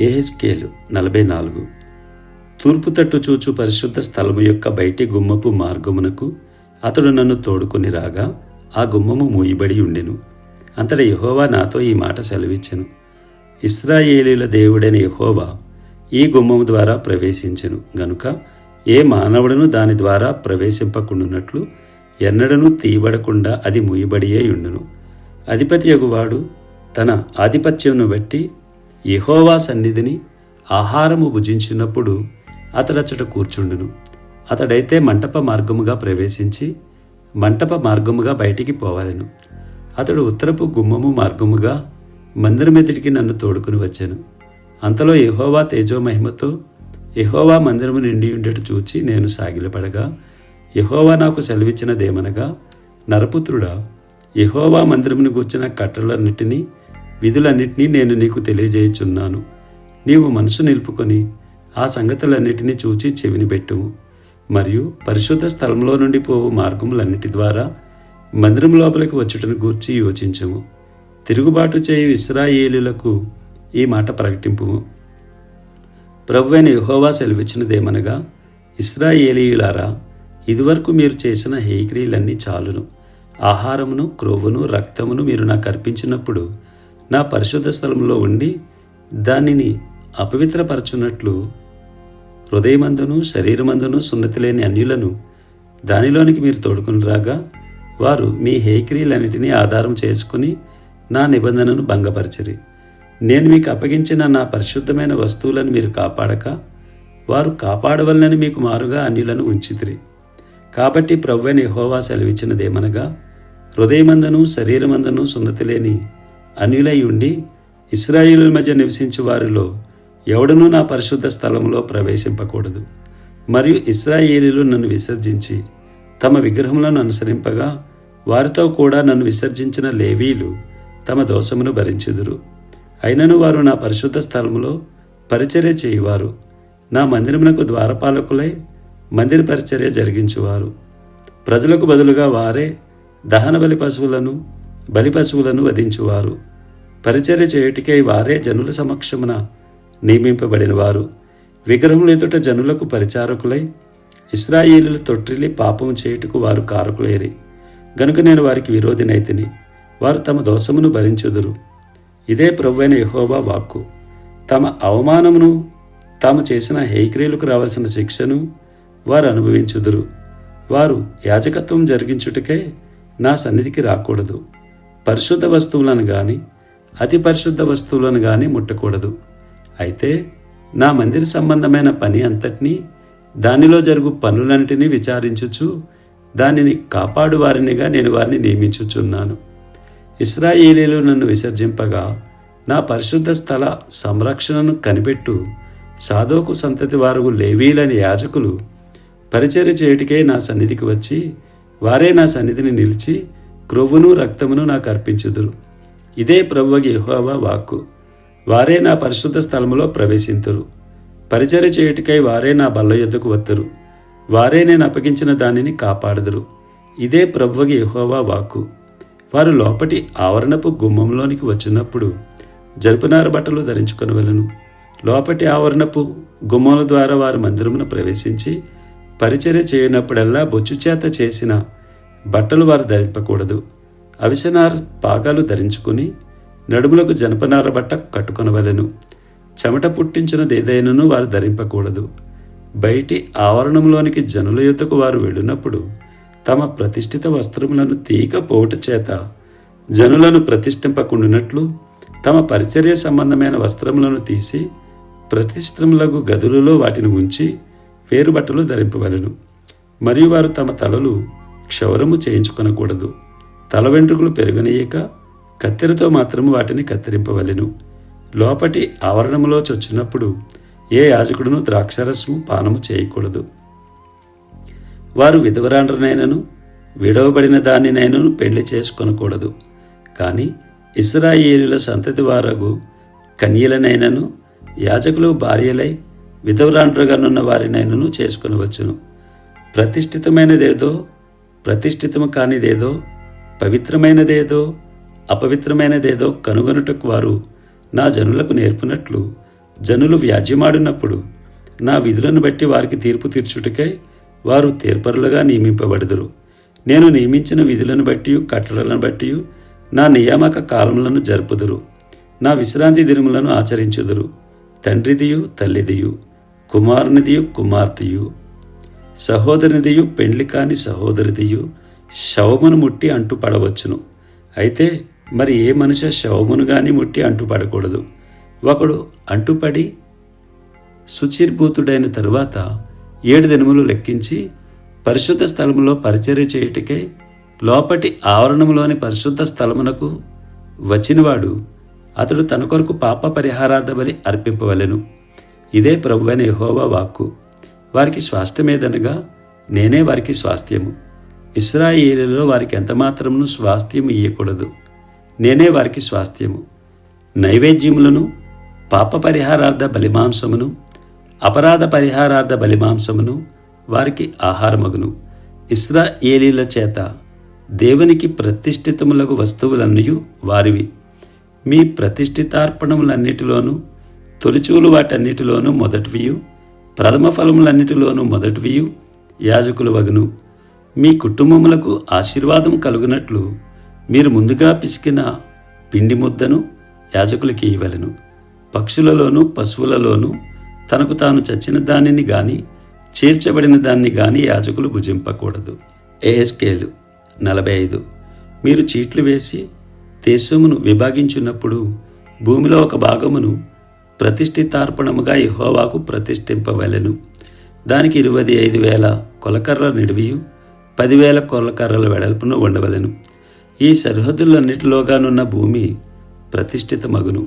ఏహెచ్కేలు నలభై నాలుగు. తూర్పు తట్టు చూచు పరిశుద్ధ స్థలము యొక్క బయటి గుమ్మపు మార్గమునకు అతడు నన్ను తోడుకొని రాగా ఆ గుమ్మము మూయబడి ఉండెను. అంతట యహోవా నాతో ఈ మాట సెలవిచ్చెను. ఇస్రాయేలీల దేవుడైన యహోవా ఈ గుమ్మము ద్వారా ప్రవేశించెను. గనుక ఏ మానవుడును దాని ద్వారా ప్రవేశింపకుండునట్లు ఎన్నడనూ తీయబడకుండా అది మూయబడియే ఉండును. అధిపతి యగువాడు తన ఆధిపత్యమును బట్టి యహోవా సన్నిధిని ఆహారము భుజించినప్పుడు అతడచ్చట కూర్చుండును. అతడైతే మంటప మార్గముగా ప్రవేశించి మంటప మార్గముగా బయటికి పోవాలెను. అతడు ఉత్తరపు గుమ్మము మార్గముగా మందిరమెదిటికి నన్ను తోడుకుని వచ్చాను. అంతలో యహోవా తేజోమహిమతో యహోవా మందిరము నిండి ఉండేట చూచి నేను సాగిలపడగా యహోవా నాకు సెలవిచ్చినదేమనగా నరపుత్రుడా యహోవా మందిరమును గూర్చిన కట్టలన్నిటినీ విధులన్నిటినీ నేను నీకు తెలియజేయుచున్నాను. నీవు మనసు నిలుపుకొని ఆ సంగతులన్నిటినీ చూచి చెవిని పెట్టుము మరియు పరిశుద్ధ స్థలంలో నుండి పోవు మార్గములన్నిటి ద్వారా మందిరం లోపలికి వచ్చుటను గూర్చి యోచించము. తిరుగుబాటు చేయు ఇస్రాయేలులకు ఈ మాట ప్రకటింపుము. ప్రభువైన యహోవా సెలవిచ్చినదేమనగా ఇస్రాయేలీయులారా ఇదివరకు మీరు చేసిన హేక్రియలన్నీ చాలును. ఆహారమును క్రొవ్వును రక్తమును మీరు నాకు అర్పించినప్పుడు నా పరిశుద్ధ స్థలంలో ఉండి దానిని అపవిత్రపరచున్నట్లు హృదయమందును శరీరమందును సున్నతి లేని అన్యులను దానిలోనికి మీరు తోడుకుని రాగా వారు మీ హేక్రియలన్నిటినీ ఆధారం చేసుకుని నా నిబంధనను భంగపరచరి. నేను మీకు అప్పగించిన నా పరిశుద్ధమైన వస్తువులను మీరు కాపాడక వారు కాపాడవలనని మీకు మారుగా అన్యులను ఉంచితిరి. కాబట్టి ప్రవ్వని హోవా సెలవిచ్చినదేమనగా హృదయమందును శరీరమందును సున్నతి లేని అనిలై ఉండి ఇస్రాయేలుల మధ్య నివసించు వారిలో ఎవడనూ నా పరిశుద్ధ స్థలంలో ప్రవేశింపకూడదు. మరియు ఇస్రాయేలీలు నన్ను విసర్జించి తమ విగ్రహములను అనుసరింపగా వారితో కూడా నన్ను విసర్జించిన లేవీలు తమ దోషమును భరించుదురు. అయినను వారు నా పరిశుద్ధ స్థలములో పరిచర్య చేయువారు. నా మందిరమునకు ద్వారపాలకులై మందిర పరిచర్య జరిగించువారు. ప్రజలకు బదులుగా వారే దహన బలి పశువులను బలి పశువులను వధించువారు. పరిచర్య చేయుటికై వారే జనుల సమక్షమున నియమింపబడిన వారు విగ్రహముల ఎదుట జనులకు పరిచారకులై ఇస్రాయిలు తొట్టిల్లి పాపం చేయుటకు వారు కారకులేరి. గనుక నేను వారికి విరోధినైతిని వారు తమ దోషమును భరించుదురు. ఇదే ప్రభువైన యహోవా వాక్కు. తమ అవమానమును తాము చేసిన హేక్రియలకు రావాల్సిన శిక్షను వారు అనుభవించుదురు. వారు యాజకత్వం జరిగించుటకే నా సన్నిధికి రాకూడదు. పరిశుద్ధ వస్తువులను కానీ అతి పరిశుద్ధ వస్తువులను కానీ ముట్టకూడదు. అయితే నా మందిర సంబంధమైన పని అంతటినీ దానిలో జరుగు పనులన్నిటినీ విచారించుచు దానిని కాపాడు వారినిగా నేను వారిని నియమించుచున్నాను. ఇస్రాయేలీలు నన్ను విసర్జింపగా నా పరిశుద్ధ స్థల సంరక్షణను కనిపెట్టు సాధోకు సంతతి వారు లేవీలని యాజకులు పరిచర్య చేయుటికే నా సన్నిధికి వచ్చి వారే నా సన్నిధిని నిలిచి క్రొవ్వును రక్తమును నాకు అర్పించుదురు. ఇదే ప్రభువగి యహోవా వాక్కు. వారే నా పరిశుద్ధ స్థలములో ప్రవేశింతురు. పరిచర్య చేయుటికై వారే నా బల్ల యొద్దకు వత్తురు. వారే నేను అప్పగించిన దానిని కాపాడుదురు. ఇదే ప్రభువగి యహోవా వాక్కు. వారు లోపటి ఆవరణపు గుమ్మంలోనికి వచ్చినప్పుడు జరుపునార బట్టలు ధరించుకొనవలను. లోపటి ఆవరణపు గుమ్మముల ద్వారా వారి మందిరమును ప్రవేశించి పరిచర్య చేయనప్పుడల్లా బొచ్చు చేత చేసిన బట్టలు వారు ధరింపకూడదు. అవిసనార పాగాలు ధరించుకుని నడుములకు జనపనార బట్ట కట్టుకొనవలెను. చెమట పుట్టించినదేదైనను వారు ధరింపకూడదు. బయటి ఆవరణంలోనికి జనుల యుద్ధకు వారు వెళ్ళినప్పుడు తమ ప్రతిష్ఠిత వస్త్రములను తీక చేత జనులను ప్రతిష్ఠింపకుండునట్లు తమ పరిచర్య సంబంధమైన వస్త్రములను తీసి ప్రతిష్ఠములకు గదులలో వాటిని ఉంచి వేరు బట్టలు ధరింపవలను. మరియు వారు తమ తలలు క్షౌరము చేయించుకొనకూడదు. తల వెంట్రుకలు పెరగనీయక కత్తెరతో మాత్రము వాటిని కత్తిరింపవలెను. లోపటి ఆవరణములో చొచ్చినప్పుడు ఏ యాజకుడును ద్రాక్షరసము పానము చేయకూడదు. వారు విధవరాండ్రనైనను విడవబడిన దానినైనను పెళ్ళి చేసుకొనకూడదు. కానీ ఇస్రాయేలుల సంతతి వారగు కన్యలనైనను యాజకులు భార్యలై విధవరాండ్రుగానున్న వారినైనను చేసుకునవచ్చును. ప్రతిష్ఠితమైనదేదో ప్రతిష్ఠితము కానిదేదో పవిత్రమైనదేదో అపవిత్రమైనదేదో కనుగొనుటకు వారు నా జనులకు నేర్పినట్లు జనులు వ్యాజ్యమాడినప్పుడు నా విధులను బట్టి వారికి తీర్పు తీర్చుటకై వారు తీర్పరులుగా నియమింపబడదురు. నేను నియమించిన విధులను బట్టి కట్టడలను బట్టి నా నియామక కాలములను జరుపుదురు. నా విశ్రాంతి దినములను ఆచరించుదురు. తండ్రిదియు తల్లిదియు కుమారునిదియు కుమార్తెయు సహోదరునిదియు పెండ్లి కాని సహోదరిదియు శవమును ముట్టి అంటుపడవచ్చును. అయితే మరి ఏ మనిషి శవమును గాని ముట్టి అంటుపడకూడదు. ఒకడు అంటుపడి శుచిర్భూతుడైన తరువాత ఏడు దినములు లెక్కించి పరిశుద్ధ స్థలములో పరిచర్య చేయుటకై లోపటి ఆవరణములోని పరిశుద్ధ స్థలమునకు వచ్చినవాడు అతడు తన కొరకు పాప పరిహారార్థ బలి అర్పింపవలెను. ఇదే ప్రభువైన యెహోవా వాక్కు. వారికి స్వాస్థ్యమేదనగా నేనే వారికి స్వాస్థ్యము. ఇస్రాయేలులో వారికి ఎంతమాత్రమును స్వాస్థ్యము ఇయ్యకూడదు. నేనే వారికి స్వాస్థ్యము. నైవేద్యములను పాప పరిహారార్థ బలిమాంసమును అపరాధ పరిహారార్థ బలిమాంసమును వారికి ఆహారమగును. ఇస్రాయేలీల చేత దేవునికి ప్రతిష్ఠితములకు వస్తువులన్నయు వారివి. మీ ప్రతిష్ఠితార్పణములన్నిటిలోనూ తొలిచూలు వాటన్నిటిలోనూ మొదటివియు. ప్రథమ ఫలములన్నిటిలోనూ మొదటివియు. యాజకులు వగును మీ కుటుంబములకు ఆశీర్వాదం కలుగునట్లు మీరు ముందుగా పిసికిన పిండి ముద్దను యాజకులకి ఇవ్వలను. పక్షులలోనూ పశువులలోనూ తనకు తాను చచ్చిన దానిని గాని చేర్చబడిన దాన్ని గాని యాజకులు భుజింపకూడదు. ఏహెస్కేలు నలభై ఐదు మీరు చీట్లు వేసి దేశమును విభాగించున్నప్పుడు భూమిలో ఒక భాగమును ప్రతిష్ఠితార్పణముగా యహోవాకు ప్రతిష్ఠింపవలెను. దానికి ఇరవై ఐదు వేల కొలకర్ర నిడివియు పదివేల కొలకర్రల వెడల్పును ఉండవలెను ఈ సరిహద్దులన్నిటిలోగానున్న భూమి ప్రతిష్ఠితమగును.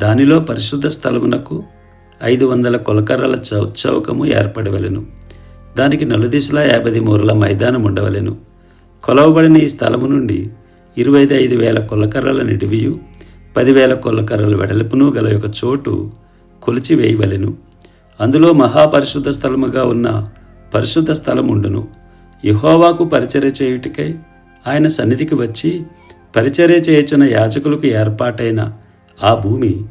దానిలో పరిశుద్ధ స్థలమునకు ఐదు వందల కొలకర్రల చౌచౌకము ఏర్పడవలెను. దానికి నలుదిశలా యాభై మూరల మైదానం ఉండవలెను. కొలవబడిన ఈ స్థలము నుండి ఇరవై ఐదు వేల కొలకర్రల నిడివియు పదివేల కొలకర్రల వెడల్పును గల ఒక చోటు కొలిచివేయవలెను. అందులో మహాపరిశుద్ధ స్థలముగా ఉన్న పరిశుద్ధ స్థలం ఉండును యహోవాకు పరిచర్య చేయుటికై ఆయన సన్నిధికి వచ్చి పరిచర్య చేయుచున్న యాజకులకు ఏర్పాటైన ఆ భూమి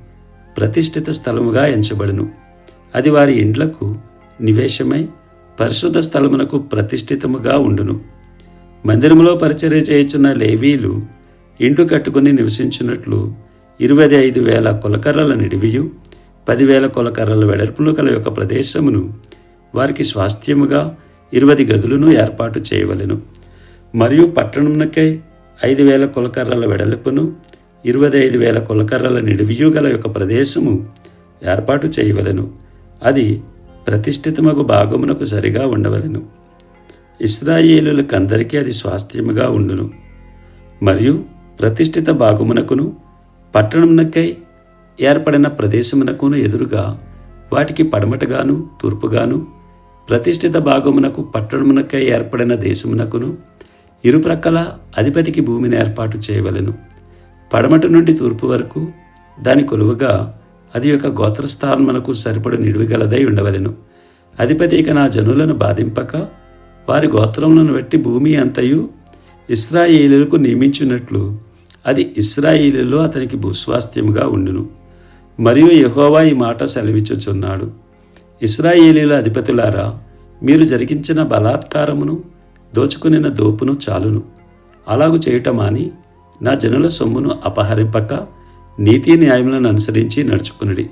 ప్రతిష్ఠిత స్థలముగా ఎంచబడును. అది వారి ఇండ్లకు నివేశమై పరిశుద్ధ స్థలమునకు ప్రతిష్ఠితముగా ఉండును. మందిరములో పరిచర్య చేయుచున్న లేవీలు ఇండ్లు కట్టుకుని నివసించినట్లు ఇరవై ఐదు వేల కొలకర్రల నిడివియు పదివేల కొలకర్రల వెడల్పులు కల యొక్క ప్రదేశమును వారికి స్వాస్థ్యముగా ఇరవై గదులను ఏర్పాటు చేయవలెను. మరియు పట్టణమునకై ఐదు వేల కొలకర్రల వెడల్పును ఇరవై ఐదు వేల కొలకర్రల నిడివియు గల యొక్క ప్రదేశము ఏర్పాటు చేయవలెను. అది ప్రతిష్ఠితమగు భాగమునకు సరిగా ఉండవలెను. ఇస్రాయేలులకందరికీ అది స్వాస్థ్యముగా ఉండును. మరియు ప్రతిష్ఠిత భాగమునకును పట్టణమునకై ఏర్పడిన ప్రదేశమునకును ఎదురుగా వాటికి పడమటగాను తూర్పుగాను ప్రతిష్ఠిత భాగమునకు పట్టణమునకై ఏర్పడిన దేశమునకును ఇరుప్రక్కల అధిపతికి భూమిని ఏర్పాటు చేయవలెను. పడమటి నుండి తూర్పు వరకు దాని కొలువుగా అది యొక్క గోత్రస్థానమునకు సరిపడు నిడివిగలదై ఉండవలెను. అధిపతి ఇక నా జనులను బాధింపక వారి గోత్రములను బట్టి భూమి అంతయు ఇస్రాయేలులకు నియమించినట్లు అది ఇస్రాయిలీలో అతనికి భూస్వాస్థ్యముగా ఉండును. మరియు యహోవా ఈ మాట సెలవిచ్చుచున్నాడు. ఇస్రాయేలీల అధిపతులారా మీరు జరిగించిన బలాత్కారమును దోచుకునిన దోపును చాలును. అలాగు చేయటమాని నా జనుల సొమ్మును అపహరింపక నీతి న్యాయములను అనుసరించి నడుచుకునుడి.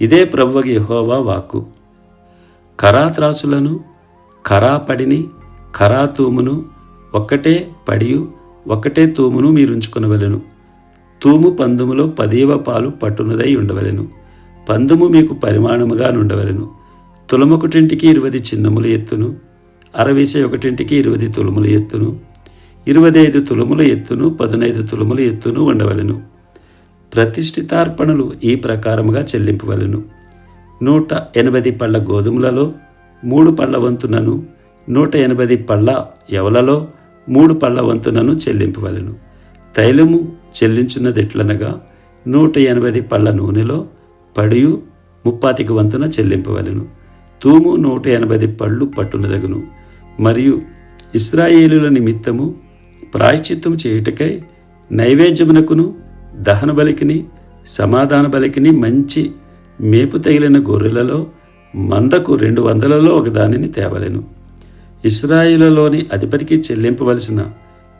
ఇదే ప్రభువకి యహోవా వాక్కు. కరాత్రాసులను కరాపడిని కరాతూమును ఒక్కటే పడియు ఒకటే తూమును మీరుంచుకునవలెను. తూము పందుములో పదేవ పాలు పట్టునదై ఉండవలెను. పందుము మీకు పరిమాణముగా నుండవలెను. తులమొకటింటికి ఇరవది చిన్నముల ఎత్తును. అరవేసే ఒకటింటికి ఇరవది తులముల ఎత్తును. ఇరవై ఐదు తులముల ఎత్తును పదునైదు తులముల ఎత్తును ఉండవలెను. ప్రతిష్ఠితార్పణలు ఈ ప్రకారముగా చెల్లింపవలెను. నూట ఎనభై పళ్ళ గోధుమలలో మూడు పళ్ళ వంతునను నూట ఎనభై పళ్ళ ఎవలలో మూడు పళ్ళ వంతునను చెల్లింపవలెను. తైలము చెల్లించున్నదెట్లనగా నూట ఎనభై పళ్ళ నూనెలో పడియు ముప్పాతికి వంతున చెల్లింపవలెను. తూము నూట ఎనభై పళ్ళు పట్టునదగును. మరియు ఇస్రాయేలుల నిమిత్తము ప్రాయశ్చిత్తము చేయుటకై నైవేద్యమునకును దహన బలికిని సమాధాన బలికిని మంచి మేపు తగిలిన గొర్రెలలో మందకు రెండు వందలలో ఒకదానిని తేవలెను. ఇస్రాయిలలోని అధిపతికి చెల్లింపవలసిన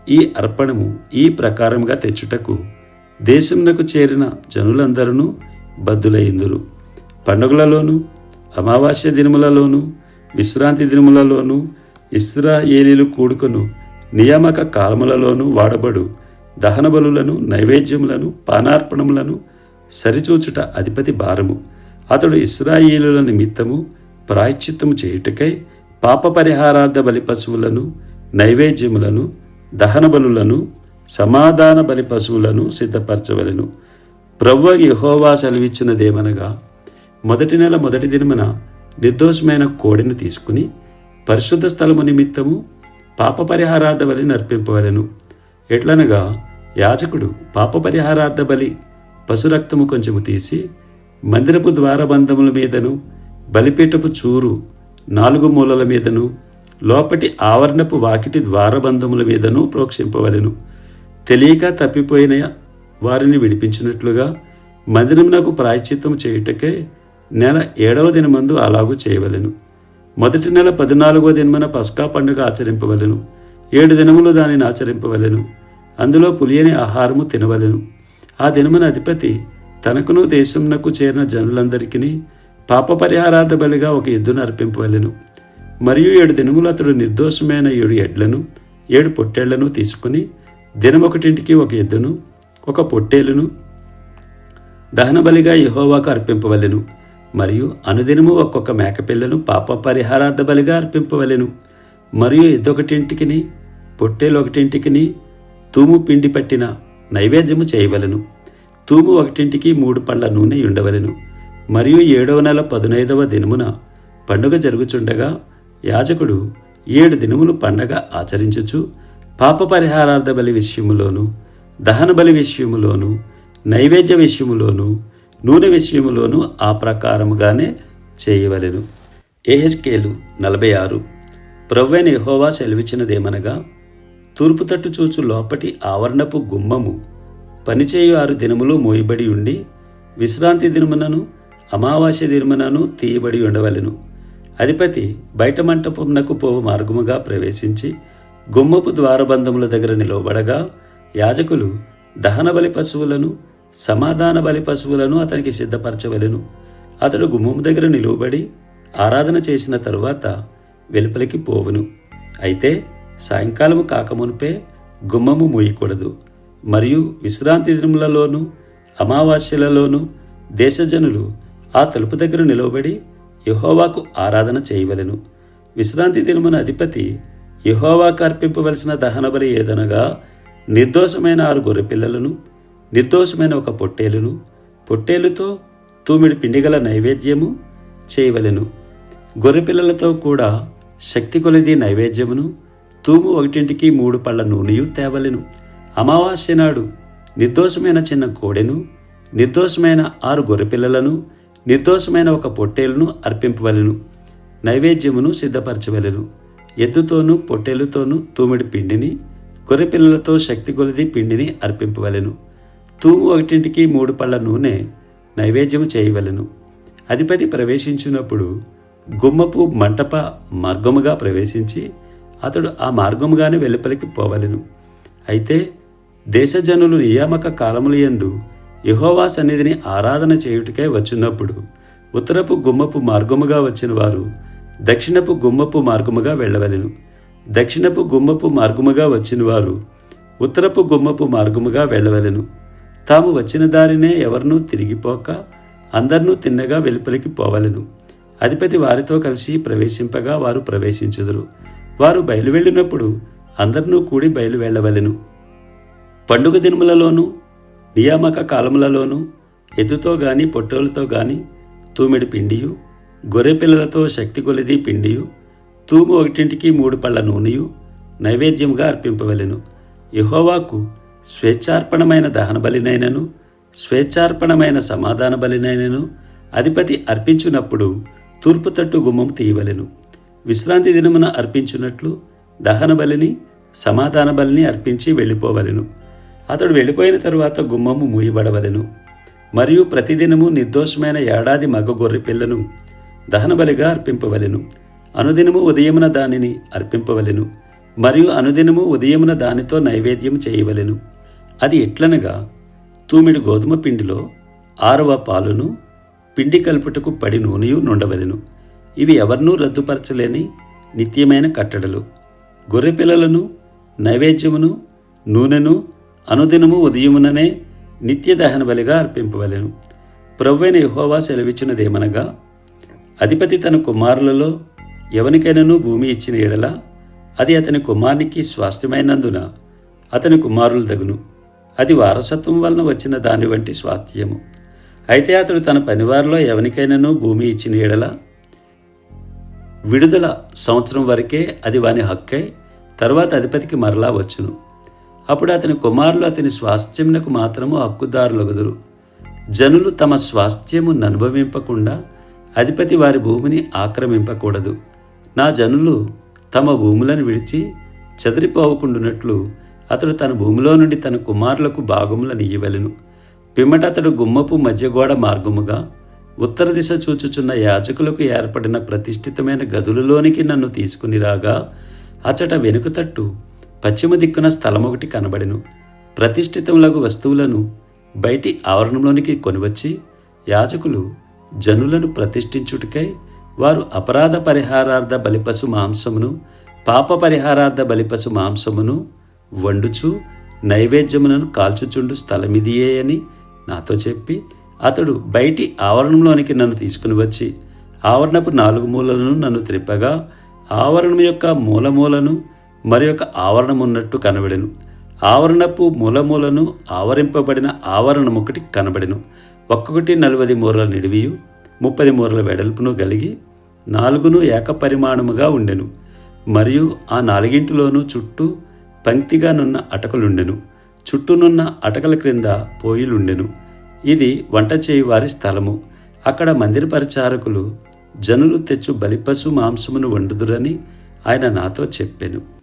ఈ అర్పణము ఈ ప్రకారముగా తెచ్చుటకు దేశమునకు చేరిన జనులందరూ బద్దులైందురు పండుగలలోనూ అమావాస్య దినములలోనూ విశ్రాంతి దినములలోనూ ఇస్రాయేలీలు కూడుకును నియామక కాలములలోనూ వాడబడు దహన బలులను నైవేద్యములను పానార్పణములను సరిచూచుట అధిపతి భారము. అతడు ఇస్రాయేలుల నిమిత్తము ప్రాయశ్చిత్తము చేయుటకై పాప పరిహారార్థ బలి పశువులను నైవేద్యములను దహన బలులను సమాధాన బలి పశువులను సిద్ధపరచవలెను. ప్రవ్వ యహోవా సెలవిచ్చినదేమనగా మొదటి నెల మొదటి దినమున నిర్దోషమైన కోడిని తీసుకుని పరిశుద్ధ స్థలము నిమిత్తము పాప పరిహారార్థ బలి నర్పింపవలెను. ఎట్లనగా యాజకుడు పాప పరిహారార్థ బలి పశురక్తము కొంచెము తీసి మందిరపు ద్వారబంధముల మీదను బలిపీఠపు చూరు నాలుగు మూలల మీదను లోపటి ఆవరణపు వాకిటి ద్వారబంధముల మీదను ప్రోక్షింపవలెను. తెలియక తప్పిపోయిన వారిని విడిపించినట్లుగా మందిరమునకు ప్రాయశ్చిత్తం చేయుటకే నెల ఏడవ దినమందు అలాగూ చేయవలెను. మొదటి నెల పద్నాలుగో దినమున పస్కా పండుగ ఆచరింపవలెను. ఏడు దినములు దానిని ఆచరింపవలెను. అందులో పులియని ఆహారము తినవలెను. ఆ దినమున అధిపతి తనకును దేశమునకు చేరిన జనులందరికీ పాప పరిహారార్థ బలిగా ఒక ఎద్దును అర్పింపవలెను మరియు ఏడు దినములు అతడు నిర్దోషమైన ఏడు ఎడ్లను ఏడు పొట్టేళ్ళను తీసుకుని దినమొకటింటికి ఒక ఎద్దును ఒక పొట్టేలును దహనబలిగా యహోవాకు అర్పింపవలెను మరియు అనుదినము ఒక్కొక్క మేకపిల్లను పాప పరిహారార్థ బలిగా అర్పింపవలెను మరియు ఎద్దొకటింటికిని పొట్టేలు ఒకటింటికిని తూము పిండి పట్టిన నైవేద్యము చేయవలెను. తూము ఒకటింటికి మూడు పండ్ల నూనె ఉండవలెను మరియు ఏడవ నెల పదునైదవ దినమున పండుగ జరుగుచుండగా యాజకుడు ఏడు దినములు పండగ ఆచరించుచు పాప పరిహారార్థ బలి విషయములోను దహన బలి విషయములోను నైవేద్య విషయములోను నూనె విషయములోను ఆ ప్రకారముగానే చేయవలెను. ఏహెచ్కేలు నలభై ఆరు. ప్రవ్వైన యహోవా సెలవిచ్చినదేమనగా తూర్పు తట్టు చూచు లోపటి ఆవరణపు గుమ్మము పనిచేయు ఆరు దినములు మోయబడి ఉండి విశ్రాంతి దినమునను అమావాస్య నిర్మనను తీయబడి ఉండవలెను. అధిపతి బయట మంటపమునకు పోవు మార్గముగా ప్రవేశించి గుమ్మపు ద్వారబంధముల దగ్గర నిలవబడగా యాజకులు దహన బలి పశువులను సమాధాన బలి పశువులను అతనికి సిద్ధపరచవలెను. అతడు గుమ్మము దగ్గర నిలువబడి ఆరాధన చేసిన తరువాత వెలుపలికి పోవును. అయితే సాయంకాలము కాకమునిపే గుమ్మము మూయకూడదు. మరియు విశ్రాంతి దినములలోనూ అమావాస్యలలోనూ దేశజనులు ఆ తలుపు దగ్గర నిలవబడి యహోవాకు ఆరాధన చేయవలెను. విశ్రాంతి దినమున అధిపతి యహోవాకు అర్పింపవలసిన దహనబలి ఏదనగా నిర్దోషమైన ఆరు గొర్రెపిల్లలను నిర్దోషమైన ఒక పొట్టేలును పొట్టేలుతో తూమిడి పిండిగల నైవేద్యము చేయవలెను. గొర్రెపిల్లలతో కూడా శక్తి కొలిది నైవేద్యమును తూము ఒకటింటికి మూడు పళ్ళ నూనెయు తేవలెను. అమావాస్య నాడు నిర్దోషమైన చిన్న కోడెను నిర్దోషమైన ఆరు గొర్రెపిల్లలను నిర్దోషమైన ఒక పొట్టేలును అర్పింపవలెను. నైవేద్యమును సిద్ధపరచవలెను. ఎద్దుతోనూ పొట్టేలుతోనూ తూమిడి పిండిని గొర్రెపిల్లలతో శక్తి కొలిది పిండిని అర్పింపవలెను. తూము ఒకటింటికి మూడు పళ్ళ నూనె నైవేద్యము చేయవలెను. అధిపతి ప్రవేశించినప్పుడు గుమ్మపు మంటప మార్గముగా ప్రవేశించి అతడు ఆ మార్గముగానే వెలుపలికి పోవలెను. అయితే దేశజనులు నియామక కాలములయందు యహోవా సన్నిధిని ఆరాధన చేయుటకై వచ్చినప్పుడు ఉత్తరపు గుమ్మపు మార్గముగా వచ్చిన వారు దక్షిణపు గుమ్మపు మార్గముగా వెళ్ళవలెను. దక్షిణపు గుమ్మపు మార్గముగా వచ్చిన వారు ఉత్తరపు గుమ్మపు మార్గముగా వెళ్ళవలెను. తాము వచ్చిన దారినే ఎవరినూ తిరిగిపోక అందరినూ తిన్నగా వెలుపలికి పోవలెను. అధిపతి వారితో కలిసి ప్రవేశింపగా వారు ప్రవేశించుదురు. వారు బయలు వెళ్ళినప్పుడు అందరినూ కూడి బయలు వెళ్ళవలెను పండుగ దినములలోనూ నియామక కాలములలోనూ ఎద్దుతో గాని పొట్టోలతో గాని తూమిడి పిండియు గొర్రె పిల్లలతో శక్తి కొలిది పిండియు తూము ఒకటింటికి మూడు పళ్ళ నూనెయు నైవేద్యముగా అర్పింపవలెను. యహోవాకు స్వేచ్ఛార్పణమైన దహన బలినైనను స్వేచ్ఛార్పణమైన సమాధాన బలినైనను అధిపతి అర్పించినప్పుడు తూర్పు తట్టు గుమ్మం తీయవలెను. విశ్రాంతి దినమున అర్పించున్నట్లు దహన బలిని సమాధాన బలిని అర్పించి వెళ్ళిపోవలెను. అతడు వెళ్ళిపోయిన తరువాత గుమ్మము మూయబడవలెను. మరియు ప్రతిదినము నిర్దోషమైన ఏడాది మగ గొర్రె పిల్లను దహనబలిగా అర్పింపవలెను. అనుదినము ఉదయమున దానిని అర్పింపవలెను. మరియు అనుదినము ఉదయమున దానితో నైవేద్యం చేయవలెను. అది ఎట్లనగా తూమిడి గోధుమ పిండిలో ఆరవ పాలును పిండి కలుపుటకు పడి నూనెయు నుండవలెను. ఇవి ఎవరినూ రద్దుపరచలేని నిత్యమైన కట్టడలు. గొర్రె పిల్లలను నైవేద్యమును నూనెను అనుదినము ఉదయముననే నిత్య దహన బలిగా అర్పింపవలెను. ప్రవ్వైన యహోవా సెలవిచ్చినదేమనగా అధిపతి తన కుమారులలో ఎవనికైనాను భూమి ఇచ్చిన ఎడల అది అతని కుమారునికి స్వాస్థ్యమైనందున అతని కుమారులు దగును. అది వారసత్వం వలన వచ్చిన దాని వంటి స్వాస్థ్యము. అయితే అతడు తన పనివారిలో ఎవరికైనాను భూమి ఇచ్చిన ఎడల విడుదల సంవత్సరం వరకే అది వాని హక్కై తర్వాత అధిపతికి మరలా వచ్చును. అప్పుడు అతని కుమారులు అతని స్వాస్థ్యమునకు మాత్రము హక్కుదారులగుదురు. జనులు తమ స్వాస్థ్యము అనుభవింపకుండా అధిపతి వారి భూమిని ఆక్రమింపకూడదు. నా జనులు తమ భూములను విడిచి చెదిరిపోవకుండునట్లు అతడు తన భూమిలో నుండి తన కుమారులకు భాగములను ఇయ్యవలెను. పిమ్మట అతడు గుమ్మపు మధ్యగోడ మార్గముగా ఉత్తర దిశ చూచుచున్న యాజకులకు ఏర్పడిన ప్రతిష్ఠితమైన గదులలోనికి నన్ను తీసుకుని రాగా అచట వెనుక తట్టు పశ్చిమ దిక్కున స్థలం ఒకటి కనబడెను. ప్రతిష్ఠితములకు వస్తువులను బయటి ఆవరణంలోనికి కొనివచ్చి యాజకులు జనులను ప్రతిష్ఠించుటకై వారు అపరాధ పరిహారార్థ బలిపశు మాంసమును పాప పరిహారార్థ బలిపశు మాంసమును వండుచు నైవేద్యములను కాల్చుచుండు స్థలమిదియే అని నాతో చెప్పి అతడు బయటి ఆవరణంలోనికి నన్ను తీసుకుని వచ్చి ఆవరణపు నాలుగు మూలలను నన్ను త్రిప్పగా ఆవరణం యొక్క మూలమూలను మరి యొక్క ఆవరణమున్నట్టు కనబడెను. ఆవరణపు మూలమూలను ఆవరింపబడిన ఆవరణం ఒకటి కనబడెను. ఒక్కొక్కటి నలభై మూరల నిడివియు ముప్పది మూరల వెడల్పును కలిగి నాలుగును ఏకపరిమాణముగా ఉండెను. మరియు ఆ నాలుగింటిలోనూ చుట్టూ పంక్తిగానున్న అటకలుండెను. చుట్టూనున్న అటకల క్రింద పోయిలుండెను. ఇది వంట చేయి వారి స్థలము. అక్కడ మందిర పరిచారకులు జనులు తెచ్చు బలిపశు మాంసమును వండుదురని ఆయన నాతో చెప్పెను.